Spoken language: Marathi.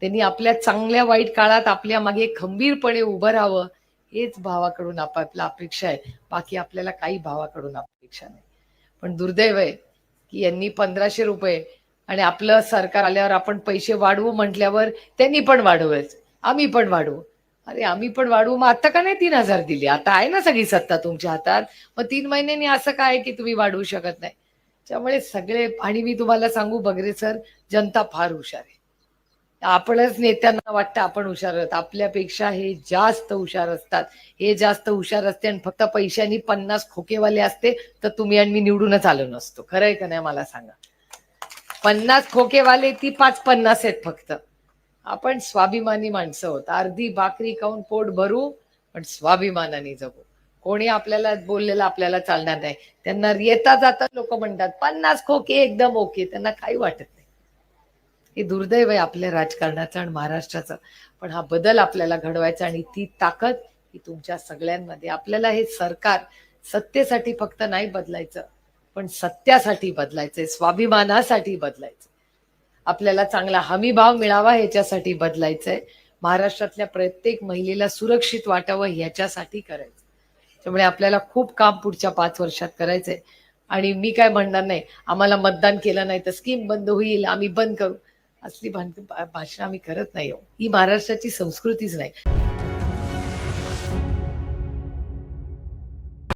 त्यांनी आपल्या चांगल्या वाईट काळात आपल्या मागे खंबीरपणे उभं राहावं हेच भावाकडून आपापला अपेक्षा आहे. बाकी आपल्याला काही भावाकडून अपेक्षा नाही. पण दुर्दैव आहे की यांनी पंधराशे रुपये आणि आपलं सरकार आल्यावर आपण पैसे वाढवू म्हटल्यावर त्यांनी पण वाढवायच. आम्ही पण वाढवू. अरे आम्ही पण वाढवू. मग आता का नाही तीन हजार दिले? आता आहे ना सगळी सत्ता तुमच्या हातात. मग तीन महिन्यांनी असं काय की तुम्ही वाढवू शकत नाही? त्यामुळे सगळे आणि मी तुम्हाला सांगू बगरे सर जनता फार हुशार आहे. आपणच नेत्यांना वाटतं आपण हुशार आहोत. आपल्यापेक्षा हे जास्त हुशार असतात. हे जास्त हुशार असते आणि फक्त पैशांनी पन्नास खोकेवाले असते तर तुम्ही आणि मी निवडूनच आलो नसतो. खरं आहे का नाही मला सांगा. पन्नास खोकेवाले ती पाच पन्नास आहेत फक्त. आपण स्वाभिमानी माणसं होत अर्धी भाकरी खाऊन पोट भरू पण स्वाभिमानाने जगू. कोणी आपल्याला बोललेलं आपल्याला चालणार नाही. त्यांना येता जाता लोक म्हणतात पन्नास खोके एकदम ओके त्यांना काही वाटत नाही. हे दुर्दैव आहे आपल्या राजकारणाचं आणि महाराष्ट्राचं. पण हा बदल आपल्याला घडवायचा आणि ती ताकद ही तुमच्या सगळ्यांमध्ये. आपल्याला हे सरकार सत्तेसाठी फक्त नाही बदलायचं पण सत्यासाठी बदलायचंय स्वाभिमानासाठी बदलायचं आपल्याला चांगला हमीभाव मिळावा ह्याच्यासाठी बदलायचंय. महाराष्ट्रातल्या प्रत्येक महिलेला सुरक्षित वाटावं ह्याच्यासाठी करायचं. त्यामुळे आपल्याला खूप काम पुढच्या पाच वर्षात करायचंय. आणि मी काय म्हणणार नाही आम्हाला मतदान केलं नाही तर स्कीम बंद होईल आम्ही बंद करू. असली भान- भाषण आम्ही करत नाही हो. ही महाराष्ट्राची संस्कृतीच नाही